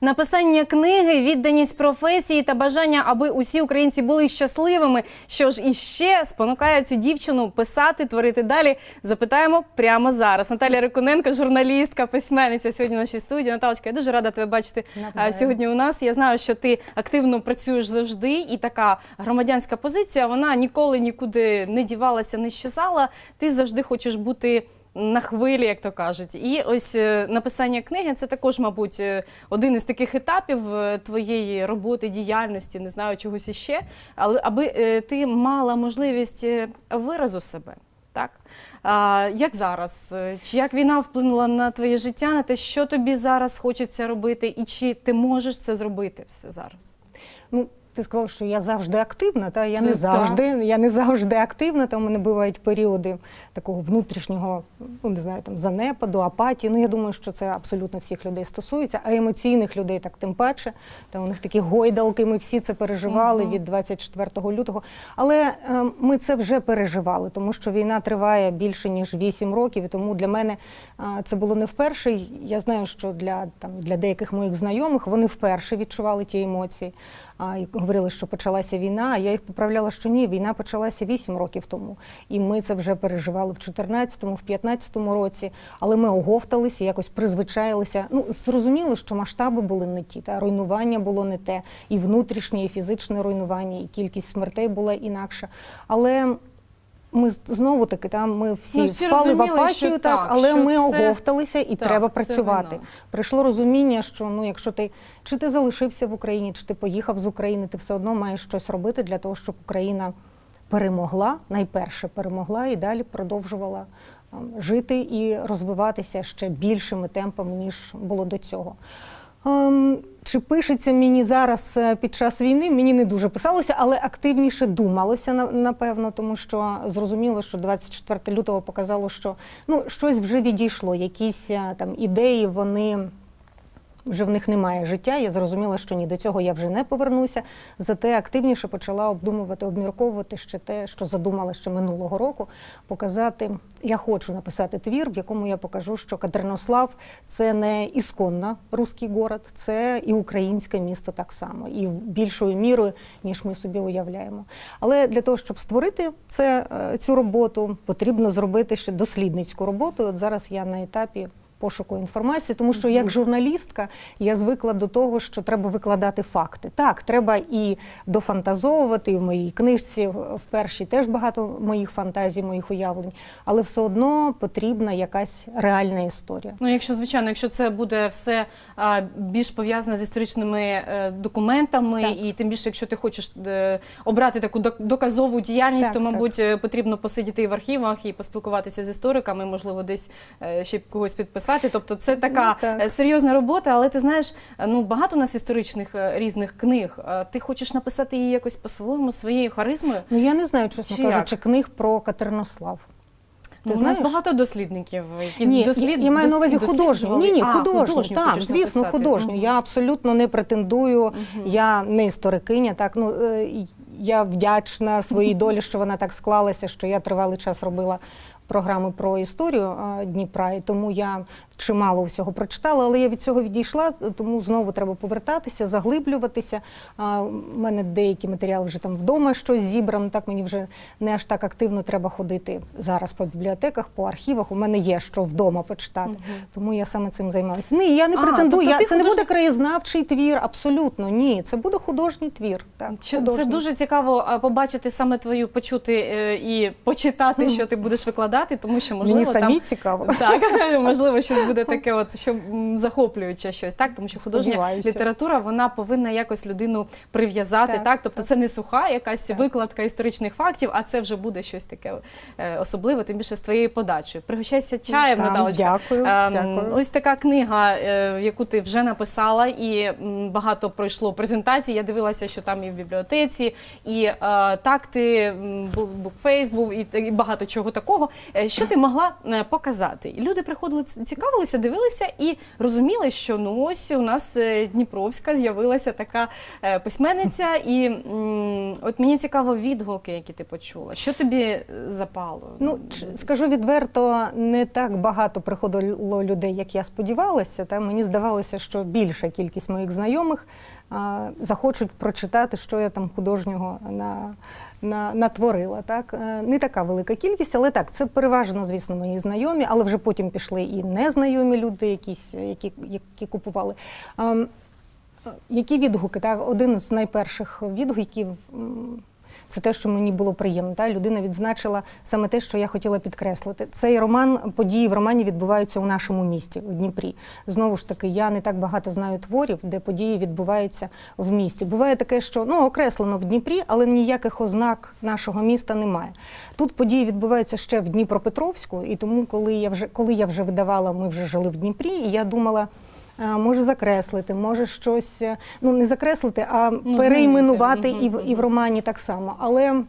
Написання книги, відданість професії та бажання, аби усі українці були щасливими. Що ж іще спонукає цю дівчину писати, творити далі? Запитаємо прямо зараз. Наталія Рикуненко, журналістка, письменниця сьогодні в нашій студії. Наталочка, я дуже рада тебе бачити а, Навзаєм. сьогодні. У нас я знаю, що ти активно працюєш завжди, і така громадянська позиція вона ніколи нікуди не дівалася, не щезала. Ти завжди хочеш бути. На хвилі, як то кажуть, і ось е, написання книги це також, мабуть, е, один із таких етапів е, твоєї роботи, діяльності, не знаю чогось іще, але аби ти мала можливість виразу себе. Так а, як зараз? Чи як війна вплинула на твоє життя, на те, що тобі зараз хочеться робити, і чи ти можеш це зробити все зараз? Ну, ти сказала, що я завжди активна, та я не завжди, я не завжди активна. Там у мене бувають періоди такого внутрішнього, ну не знаю, там занепаду, апатії. Ну я думаю, що це абсолютно всіх людей стосується, а емоційних людей так тим паче. Та у них такі гойдалки. Ми всі це переживали Мгм. від 24 лютого. Але е, ми це вже переживали, тому що війна триває більше ніж 8 років. І тому для мене е, це було не вперше. Я знаю, що для там для деяких моїх знайомих вони вперше відчували ті емоції. А говорили, що почалася війна. А я їх поправляла, що ні, війна почалася 8 років тому. І ми це вже переживали в 14-му, в 15-му році. Але ми оговталися, якось призвичаїлися. Ну зрозуміло, що масштаби були не ті, та руйнування було не те, і внутрішнє, і фізичне руйнування, і кількість смертей була інакша. Але ми знову таки там ми всі, Ну, всі впали в апатію, так, так, але ми це- оговталися і Так, треба працювати. Прийшло розуміння, що ну, якщо ти чи ти залишився в Україні, чи ти поїхав з України, ти все одно маєш щось робити для того, щоб Україна перемогла, найперше перемогла і далі продовжувала ем, жити і розвиватися ще більшими темпами, ніж було до цього. Ем, чи пишеться мені зараз е, під час війни? Мені не дуже писалося, але активніше думалося на- напевно, тому що зрозуміло, що 24 лютого показало, що ну щось вже відійшло, якісь е, там ідеї, вони. Вже в них немає життя. Я зрозуміла, що ні до цього я вже не повернуся. Зате активніше почала обдумувати, обмірковувати ще те, що задумала ще минулого року. Показати, я хочу написати твір, в якому я покажу, що Катеринослав це не ісконно руський город, це і українське місто так само, і більшою мірою, ніж ми собі уявляємо. Але для того, щоб створити це, е, цю роботу, потрібно зробити ще дослідницьку роботу. От зараз я на етапі пошуку інформації, тому що як журналістка я звикла до того, що треба викладати факти. Так, треба і дофантазовувати, і в моїй книжці в першій теж багато моїх фантазій, моїх уявлень, але все одно потрібна якась реальна історія. Ну, якщо звичайно, якщо це буде все а, більш пов'язане з історичними е, документами, Так. і тим більше, якщо ти хочеш е, обрати таку док- доказову діяльність, Так, то мабуть е, потрібно посидіти і в архівах і поспілкуватися з істориками, можливо, десь ще когось підписати. Тобто, це така Ну, так. е, серйозна робота. Але ти знаєш, е, ну багато у нас історичних е, різних книг. Ти хочеш написати її якось по-своєму, своєю харизмою. Ну я не знаю, чесно Чи кажучи, як? книг про Катеринослав. Ну, Ти у нас багато дослідників, які Ні, дослід... я, я маю на увазі художню. Ні, ні, А, художню. Так, звісно, написати. художню. Мгм. Я абсолютно не претендую. Я не історикиня. Так ну я вдячна своїй долі, що вона так склалася, що я тривалий час робила. Програми про історію Дніпра, і тому я чимало всього прочитала, але я від цього відійшла, тому знову треба повертатися, заглиблюватися. У мене деякі матеріали вже там вдома щось зібрано. Так мені вже не аж так активно треба ходити зараз по бібліотеках, по архівах. У мене є що вдома почитати, тому я саме цим займалася. Ні, я не А, претендую. тобто я, це не буде краєзнавчий твір, абсолютно ні. Це буде художній твір. Так, Що це дуже цікаво побачити саме твою, почути е, і почитати, що ти будеш викладати, тому що можливо Мені самі там цікаво. так можливо щось буде таке, от що захоплююче щось, так тому що художня Сподіваюся. література вона повинна якось людину прив'язати, так, Так, тобто так. це не суха якась Так. викладка історичних фактів, а це вже буде щось таке е, особливе, тим більше з твоєю подачею. Пригощайся чаєм, Наталочка. дякую, Ем, дякую. Ось така книга, е, яку ти вже написала, і багато пройшло презентацій. Я дивилася, що там і в бібліотеці, і е, так ти букфейс був, і багато чого такого. Е, Що ти могла е, показати? Люди приходили, цікавилися, дивилися і розуміли, що ну ось у нас е, Дніпровська з'явилася така письменниця, і от мені цікаво відгуки, які ти почула. Що тобі запало? Ну, скажу відверто, не так багато приходило людей, як я сподівалася. Та мені здавалося, що більша кількість моїх знайомих захочуть прочитати, що я там художнього на, на, натворила. Так? Е, Не така велика кількість, але так, це переважно, звісно, мої знайомі, але вже потім пішли і незнайомі люди, якісь, які, які купували. Ам, які відгуки? Так, один з найперших відгуків. Це те, що мені було приємно. Та людина відзначила саме те, що я хотіла підкреслити. Цей роман, події в романі відбуваються у нашому місті, у Дніпрі. Знову ж таки, я не так багато знаю творів, де події відбуваються в місті. Буває таке, що ну окреслено в Дніпрі, але ніяких ознак нашого міста немає. Тут події відбуваються ще в Дніпропетровську, і тому, коли я вже коли я вже видавала, ми вже жили в Дніпрі, і я думала. Може закреслити, може щось, е, ну не закреслити, а ну, перейменувати і в, і в романі так само. Але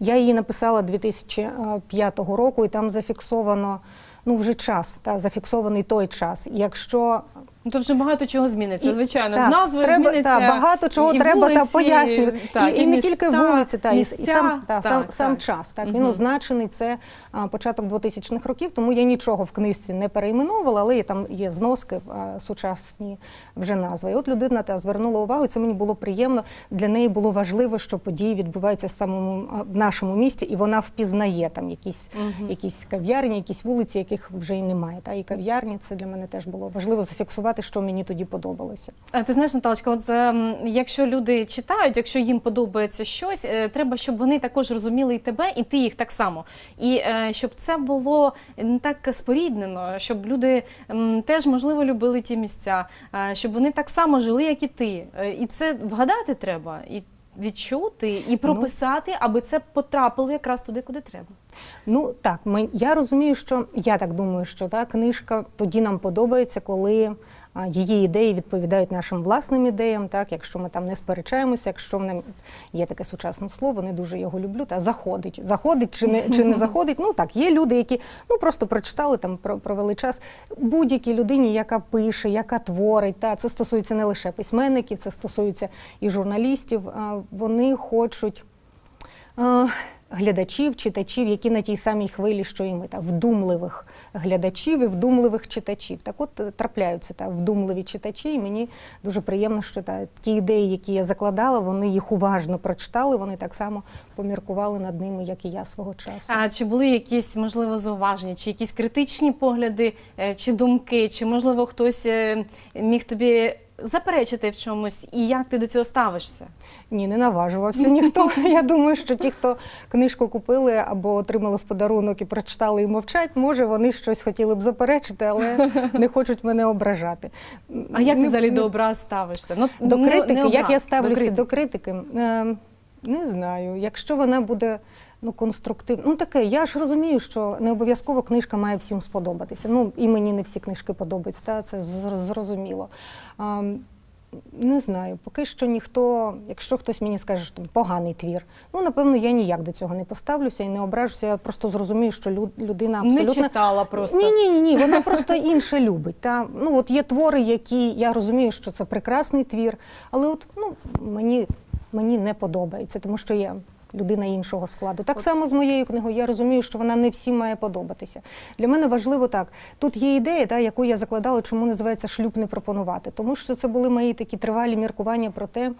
я її написала 2005 року, і там зафіксовано ну вже час, та зафіксований той час. Якщо Ну, то вже багато чого зміниться. І- Звичайно, так, з назвою треба, зміниться. Та, багато чого і треба та пояснювати. так, і, і, не тільки вулиці, та, і, і сам, та, сам, Так, сам час. Так, Мгм. Він означений, це а, початок 2000-х років, тому я нічого в книжці не перейменовувала, але є, там є зноски, а, сучасні вже назви. І от людина та звернула увагу, і це мені було приємно. Для неї було важливо, що події відбуваються самому в нашому місті, і вона впізнає там якісь, Мгм. якісь кав'ярні, якісь вулиці, яких вже й немає. Та, і кав'ярні це для мене теж було важливо зафіксувати, що мені тоді подобалося. А Ти знаєш, Наталочка, от ем, якщо люди читають, якщо їм подобається щось, е, треба, щоб вони також розуміли і тебе, і ти їх так само. І е, щоб це було не так споріднено, щоб люди теж можливо любили ті місця, е, щоб вони так само жили, як і ти. Е, І це вгадати треба, і відчути, і прописати, аби це потрапило якраз туди, куди треба. Ну так, ми, я розумію, що я так думаю, що та книжка тоді нам подобається, коли її ідеї відповідають нашим власним ідеям. Так, якщо ми там не сперечаємося, якщо в нам є таке сучасне слово, не дуже його люблю. Та заходить, заходить чи не чи не заходить. Ну так, є люди, які ну просто прочитали там, провели час. Будь-якій людині, яка пише, яка творить, та це стосується не лише письменників, це стосується і журналістів. Вони хочуть глядачів, читачів, які на тій самій хвилі, що і ми, та вдумливих глядачів і вдумливих читачів. Так от е, трапляються та вдумливі читачі, і мені дуже приємно, що та ті ідеї, які я закладала, вони їх уважно прочитали. Вони так само поміркували над ними, як і я свого часу. А чи були якісь можливо зауваження, чи якісь критичні погляди, е, чи думки, чи можливо хтось е, міг тобі заперечити в чомусь, і як ти до цього ставишся? Ні, не наважувався ніхто. Я думаю, що ті, хто книжку купили або отримали в подарунок і прочитали і мовчать, може вони щось хотіли б заперечити, але не хочуть мене ображати. А як ти взагалі до образ ставишся? Ну до не- критики? не як я образ, ставлюся критики. до критики? Е, не знаю. Якщо вона буде ну, конструктивна, ну таке, я ж розумію, що не обов'язково книжка має всім сподобатися. Ну і мені не всі книжки подобаються, та це зрозуміло. А, не знаю, поки що ніхто, якщо хтось мені скаже, що там поганий твір, ну напевно я ніяк до цього не поставлюся і не ображуся. Я просто зрозумію, що люд- людина Не читала просто. ні, ні, ні, ні, вона просто інше любить. Та ну от є твори, які я розумію, що це прекрасний твір, але от ну мені, мені не подобається, тому що я. Людина іншого складу. Так само з моєю книгою. Я розумію, що вона не всім має подобатися. Для мене важливо так. Тут є ідея, та, яку я закладала, чому називається шлюб не пропонувати. Тому що це були мої такі тривалі міркування про те,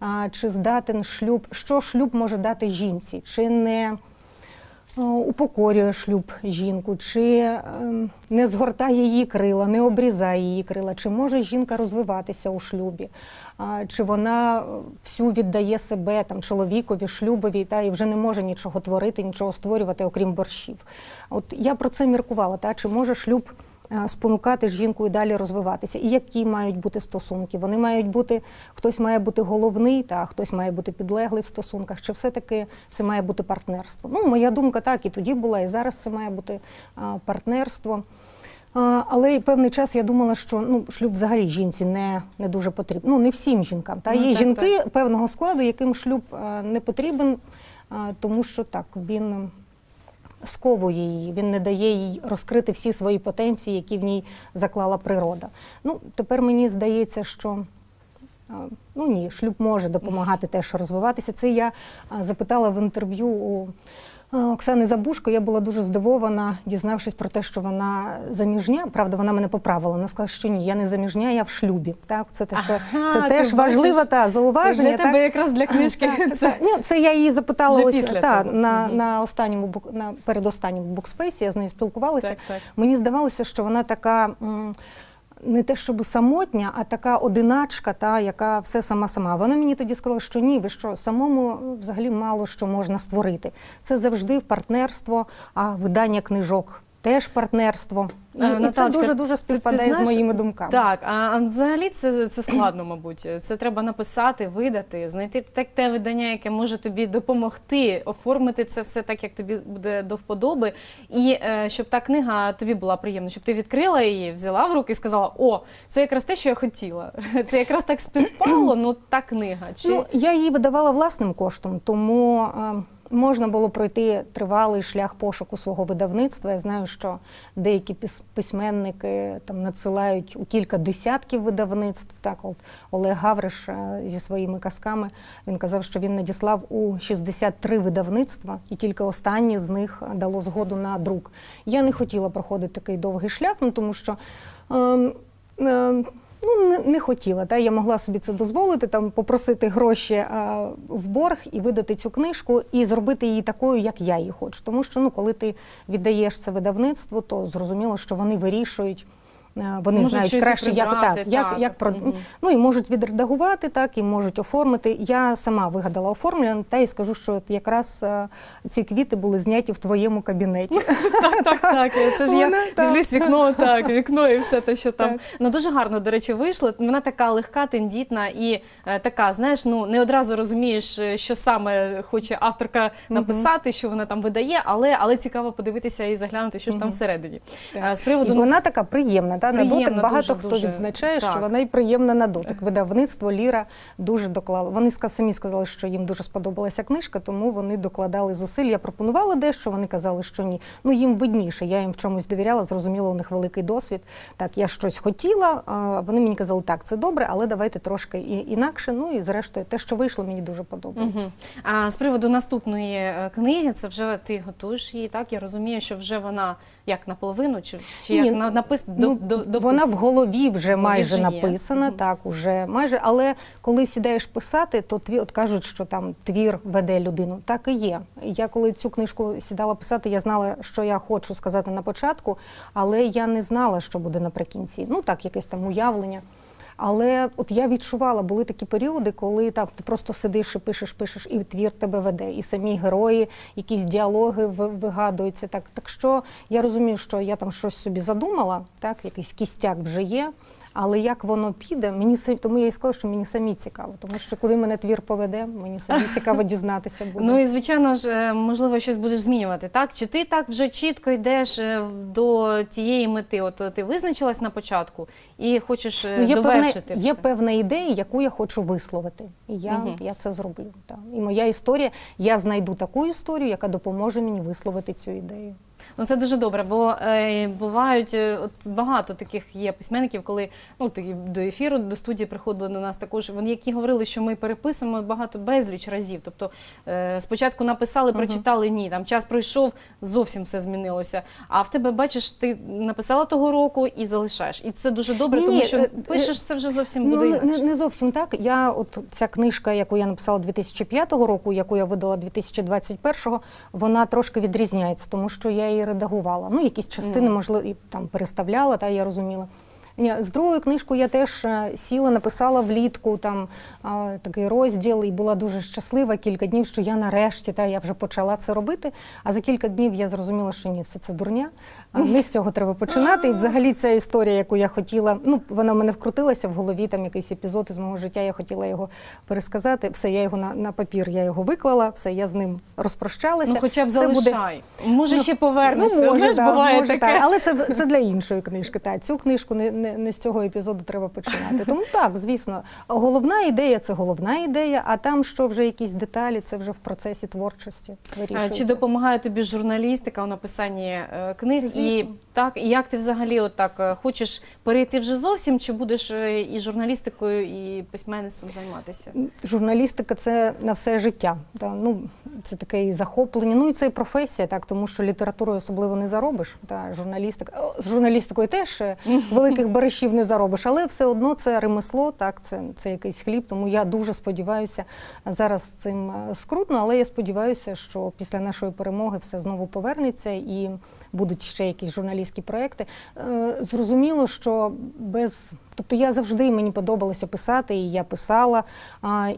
а, чи здатен шлюб, що шлюб може дати жінці, чи не упокорює шлюб жінку, чи ем, не згортає її крила, не обрізає її крила, чи може жінка розвиватися у шлюбі, чи вона е, всю віддає себе там чоловікові, шлюбові, та і вже не може нічого творити, нічого створювати, окрім борщів. От я про це міркувала, та чи може шлюб е, спонукати жінку і далі розвиватися, і які мають бути стосунки. Вони мають бути, хтось має бути головний, та хтось має бути підлеглий в стосунках, чи все-таки це має бути партнерство. Ну, моя думка так і тоді була, і зараз це має бути партнерство. Але й певний час я думала, що ну, шлюб взагалі жінці не, не дуже потрібен. Ну, не всім жінкам. Та Ну, є так, жінки певного складу, яким шлюб не потрібен, тому що так, він сковує її, він не дає їй розкрити всі свої потенції, які в ній заклала природа. Ну, тепер мені здається, що Ну ні, шлюб може допомагати теж розвиватися. Це я запитала в інтерв'ю у Оксани Забушко. Я була дуже здивована, дізнавшись про те, що вона заміжня. Правда, вона мене поправила. Вона сказала, що ні, я не заміжня, я в шлюбі. Так, це теж, Ага, це теж бачиш, важливе та Це зауваження. для так? тебе якраз для книжки. Так, Це так. Ну, це я її запитала Вже ось та, того. на, на останньому на передостанньому букспейсі. Я з нею спілкувалася. Так, так. Мені здавалося, що вона така. м, Не те, щоб самотня, а така одиначка, та яка все сама сама. Вона мені тоді сказала, що ні, ви що самому ну, взагалі мало що можна створити. Це завжди партнерство, а видання книжок теж партнерство. І, і це дуже дуже ти співпадає знаєш, з моїми думками. Так, а а взагалі це, це складно, мабуть. Це треба написати, видати, знайти так те видання, яке може тобі допомогти оформити це все так, як тобі буде до вподоби, і е, щоб та книга тобі була приємна, щоб ти відкрила її, взяла в руки і сказала: О, це якраз те, що я хотіла. Це якраз так співпало, ну та книга. Чи Ну, я її видавала власним коштом, тому е, можна було пройти тривалий шлях пошуку свого видавництва. Я знаю, що деякі письменники там надсилають у кілька десятків видавництв. Так, от Олег Гавриш е, зі своїми казками він казав, що він надіслав у 63 видавництва, і тільки останнє з них дало згоду на друк. Я не хотіла проходити такий довгий шлях, ну тому що. ем, ем, Ну, не, не хотіла. Та? Я могла собі це дозволити, там, попросити гроші а, в борг і видати цю книжку, і зробити її такою, як я її хочу. Тому що ну, коли ти віддаєш це видавництво, то зрозуміло, що вони вирішують. Е, Вони Можуть знають і краще, як, прибрати, так, як, так. як про Мгм. ну і можуть відредагувати, так і можуть оформити. Я сама вигадала оформлення, та й скажу, що от якраз е, ці квіти були зняті в твоєму кабінеті. так, так, так. Це ж я дивлюсь вікно, так, вікно і все те, що там. Ну дуже гарно, до речі, вийшло. Вона така легка, тендітна і е, така, знаєш, ну не одразу розумієш, що саме хоче авторка написати, що вона там видає, але, але цікаво подивитися і заглянути, що ж там всередині. З приводу вона така приємна. Та, на Приємна дотик багато дуже, хто дуже. відзначає, Так. що вона і приємна на дотик. Видавництво Ліра дуже доклало. Вони самі сказали, що їм дуже сподобалася книжка, тому вони докладали зусиль. Я пропонувала дещо, вони казали, що ні. Ну їм видніше. Я їм в чомусь довіряла, зрозуміло, у них великий досвід. Так, я щось хотіла. А вони мені казали, так, це добре, але давайте трошки і- інакше. Ну і зрештою, те, що вийшло, мені дуже подобається. Мгм. А з приводу наступної е, книги, це вже ти готуєш її, так? Я розумію, що вже вона як наполовину, чи, чи Ні, як на, напис, до, Ну, до, допис- вона в голові вже майже написана, є. так, уже майже. Але коли сідаєш писати, то тві от кажуть, що там твір веде людину. Так і є. Я коли цю книжку сідала писати, я знала, що я хочу сказати на початку, але я не знала, що буде наприкінці. Ну так, якесь там уявлення. Але от я відчувала, були такі періоди, коли там ти просто сидиш і пишеш, пишеш, і твір тебе веде, і самі герої, якісь діалоги ви- вигадуються. Так, так що я розумію, що я там щось собі задумала, так, якийсь кістяк вже є. Але як воно піде, мені тому я і сказала, що мені самі цікаво, тому що куди мене твір поведе, мені самі цікаво дізнатися буде. Ну і звичайно ж, е, можливо, щось будеш змінювати, так? Чи ти так вже чітко йдеш е, до тієї мети? От ти визначилась на початку і хочеш е, Ну, є, певна, довершити є все. певна ідея, яку я хочу висловити. І я, Мгм. я це зроблю. Так. І моя історія, я знайду таку історію, яка допоможе мені висловити цю ідею. Ну це дуже добре, бо е, бувають е, от багато таких є письменників, коли ну такі до ефіру, до студії приходили до нас також. Вони які говорили, що ми переписуємо багато безліч разів. Тобто е, спочатку написали, прочитали ні. Там час пройшов, зовсім все змінилося. А в тебе бачиш, ти написала того року і залишаєш. І це дуже добре, Ні, тому що е, пишеш це вже зовсім Ну, буде не, інакше. не, не зовсім так. Я от ця книжка, яку я написала 2005 року, яку я видала 2021, вона трошки відрізняється, тому що я її редагувала. Ну, якісь частини, можливо, і там переставляла, та я розуміла. З другою книжкою я теж е, сіла, написала влітку там такий розділ і була дуже щаслива кілька днів, що я нарешті та я вже почала це робити. А за кілька днів я зрозуміла, що ні, все це дурня. А не з цього треба починати. І взагалі ця історія, яку я хотіла, ну вона в мене вкрутилася в голові. Там якийсь епізод із мого життя. Я хотіла його пересказати. Все, я його на, на папір, я його виклала, все, я з ним розпрощалася. Ну, хоча б Це буде- Може, Ну, ще повернешся. Ну, може, Знаєш, да, буває може, таке. так. Але це, це для іншої книжки. Так. Цю книжку не, не, не з цього епізоду треба починати. Тому так, звісно, головна ідея це головна ідея, а там що вже якісь деталі, це вже в процесі творчості вирішується. Чи допомагає тобі журналістика у написанні е, книг? І так, і як ти взагалі отак е, хочеш перейти вже зовсім, чи будеш е, і журналістикою, і письменництвом займатися? Журналістика це на все життя. Та, ну, це таке і захоплення. Ну і це і професія, так, тому що літературою особливо не заробиш. Та, журналістика, з журналістикою теж великих баришів не заробиш, але все одно це ремесло, так, це, це якийсь хліб. Тому я дуже сподіваюся, зараз цим е, скрутно, але я сподіваюся, що після нашої перемоги все знову повернеться і будуть ще якісь журналістські проекти. Е, Зрозуміло, що без тобто я завжди мені подобалося писати, і я писала.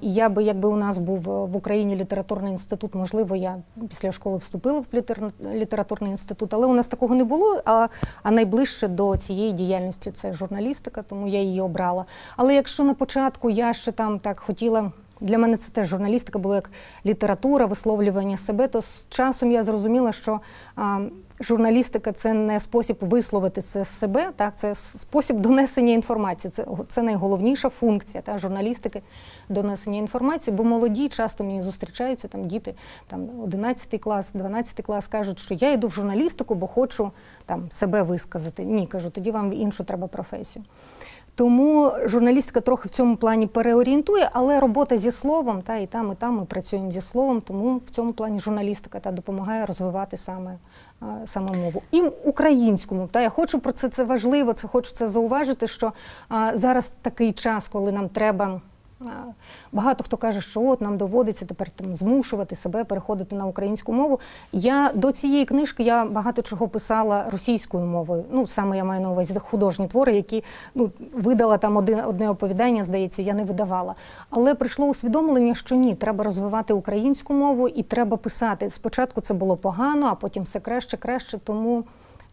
Я би, якби у нас був е, в Україні літературний інститут, можливо, я після школи вступила в літер- літературний інститут, але у нас такого не було. А, а найближче до цієї діяльності це журналістика, тому я її обрала. Але якщо на початку я ще там так хотіла. Для мене це теж журналістика була як література, висловлювання себе. То з часом я зрозуміла, що а, журналістика це не спосіб висловити це з себе, так це спосіб донесення інформації. Це, це найголовніша функція та, журналістики донесення інформації. Бо молоді часто мені зустрічаються там діти, там 11 клас, 12 клас кажуть, що я йду в журналістику, бо хочу там себе висказати. Ні, кажу, тоді вам іншу треба професію. Тому журналістика трохи в цьому плані переорієнтує, але робота зі словом, та і там, і там ми працюємо зі словом, тому в цьому плані журналістика та допомагає розвивати саме, саме мову. І українському. Та я хочу про це це важливо. Це хочу це зауважити, що зараз такий час, коли нам треба. Багато хто каже, що от нам доводиться тепер там змушувати себе переходити на українську мову. Я до цієї книжки я багато чого писала російською мовою. Ну саме я маю на увазі художні твори, які ну видала там один одне оповідання, здається, я не видавала. Але прийшло усвідомлення, що ні, треба розвивати українську мову і треба писати. Спочатку це було погано, а потім все краще, краще. Тому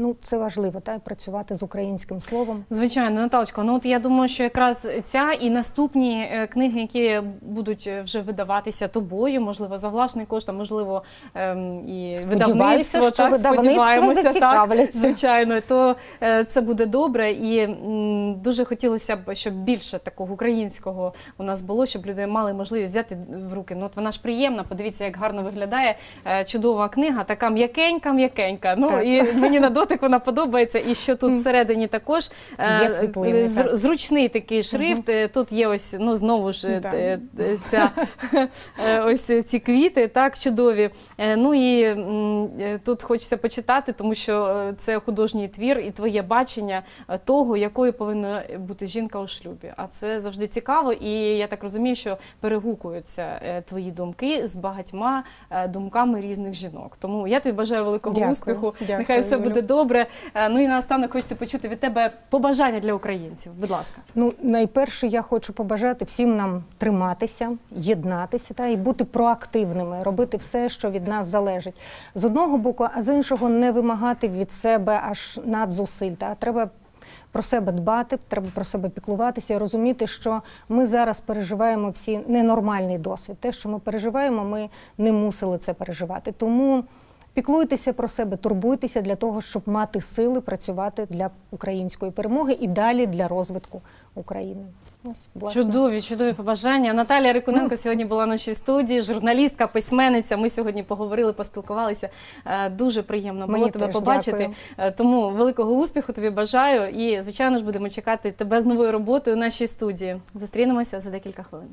ну це важливо, та працювати з українським словом. Звичайно, Наталочко, ну от я думаю, що якраз ця і наступні е, книги, які будуть е, вже видаватися тобою, можливо, за власний кошт, а можливо, ем, і видавництво, що так, сподіваємося, так, звичайно, то е, це буде добре. І м, дуже хотілося б, щоб більше такого українського у нас було, щоб люди мали можливість взяти в руки. Ну, от вона ж приємна, подивіться, як гарно виглядає. Е, чудова книга, така м'якенька, м'якенька. Ну, Так. і мені на дотик вона подобається. І що тут всередині також е, Є світлини, зр- так. зручний такий шрифт. Е, Тут є ось ну знову ж е, Да. е, е, ця е, ось ці квіти, так чудові. Е, Ну і м, е, тут хочеться почитати, тому що е, це художній твір і твоє бачення е, того, якою повинна бути жінка у шлюбі. А це завжди цікаво, і я так розумію, що перегукуються е, твої думки з багатьма е, думками різних жінок. Тому я тобі бажаю великого Дякую. успіху. Дякую, Нехай все Юлю. буде добре. Е, Ну і наостанок хочеться почути від тебе побажання для українців. Будь ласка. Ну, найперше, я хочу побажати всім нам триматися, єднатися та і бути проактивними, робити все, що від нас залежить. З одного боку, а з іншого не вимагати від себе аж надзусиль. Та треба про себе дбати, треба про себе піклуватися і розуміти, що ми зараз переживаємо всі ненормальний досвід. Те, що ми переживаємо, ми не мусили це переживати. Тому піклуйтеся про себе, турбуйтеся для того, щоб мати сили працювати для української перемоги і далі для розвитку України. Ось, власне. Чудові, чудові побажання. Наталія Рикуненко сьогодні була в нашій студії, журналістка, письменниця. Ми сьогодні поговорили, поспілкувалися. Е, Дуже приємно було Мені тебе теж побачити. дякую. Е, Тому великого успіху тобі бажаю. І, звичайно ж, будемо чекати тебе з новою роботою у нашій студії. Зустрінемося за декілька хвилин.